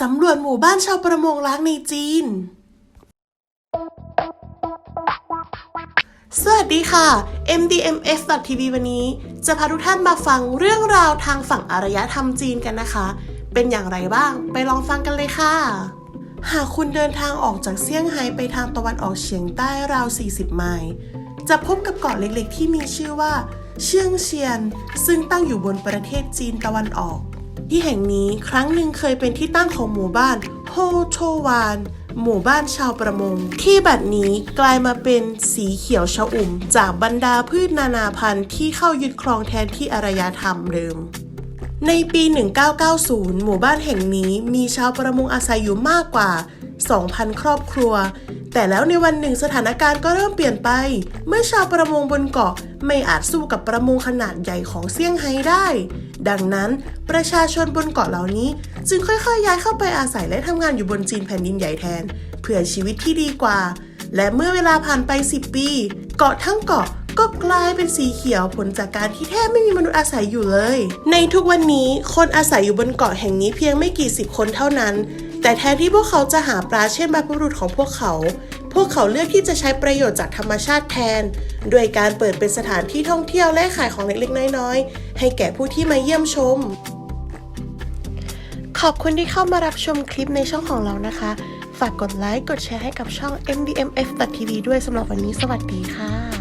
สำรวจหมู่บ้านชาวประมงล้างในจีน สวัสดีค่ะ MDMF.tv วันนี้ จะพาทุกท่านมาฟังเรื่องราวทางฝั่งอารยธรรมจีนกันนะคะ เป็นอย่างไรบ้างไปลองฟังกันเลยค่ะ หากคุณเดินทางออกจากเซี่ยงไฮ้ไปทางตะวันออกเฉียงใต้ราว 40 ไมล์ จะพบกับเกาะเล็กๆ ที่มีชื่อว่า เชียงเชียน ซึ่งตั้งอยู่บนประเทศจีนตะวันออก ที่แห่งนี้ครั้งหนึ่งเคยเป็นที่ตั้งของหมู่บ้านโฮโชวาน หมู่บ้านชาวประมง ที่บัดนี้กลายมาเป็นสีเขียวชอุ่ม จากบรรดาพืชนานาพันธุ์ที่เข้ายึดครองแทนที่อารยธรรมเดิมในปี 1990 หมู่บ้านแห่งนี้มีชาวประมงอาศัยอยู่มากกว่า 2,000 ครอบครัว แต่แล้วในวันหนึ่งสถานการณ์ก็เริ่มเปลี่ยนไป เมื่อชาวประมงบนเกาะไม่อาจสู้กับประมงขนาดใหญ่ของเซี่ยงไฮ้ได้ ดังนั้นประชาชนบนเกาะเหล่านี้ จึงค่อยๆย้ายเข้าไปอาศัยและทำงานอยู่บนจีนแผ่นดินใหญ่แทน เพื่อชีวิตที่ดีกว่า และเมื่อเวลาผ่านไป 10 ปี เกาะทั้งเกาะก็กลายเป็นสีเขียวผลจากการที่แทบไม่มีมนุษย์อาศัยอยู่เลย ในทุกวันนี้คนอาศัยอยู่บนเกาะแห่งนี้เพียงไม่กี่สิบคนเท่านั้น แต่แทนที่พวกเขาจะหาปลาเช่นบรรพบุรุษของพวกเขา พวกเขาเลือกที่จะใช้ประโยชน์จากธรรมชาติแทน โดยการเปิดเป็นสถานที่ท่องเที่ยวและขายของเล็กๆ น้อยๆ ให้แก่ผู้ที่มาเยี่ยมชม ขอบคุณที่เข้ามารับชมคลิปในช่องของเรานะคะ ฝากกดไลค์ กดแชร์ให้กับช่อง MDMF.tv ด้วยสำหรับวันนี้สวัสดีค่ะ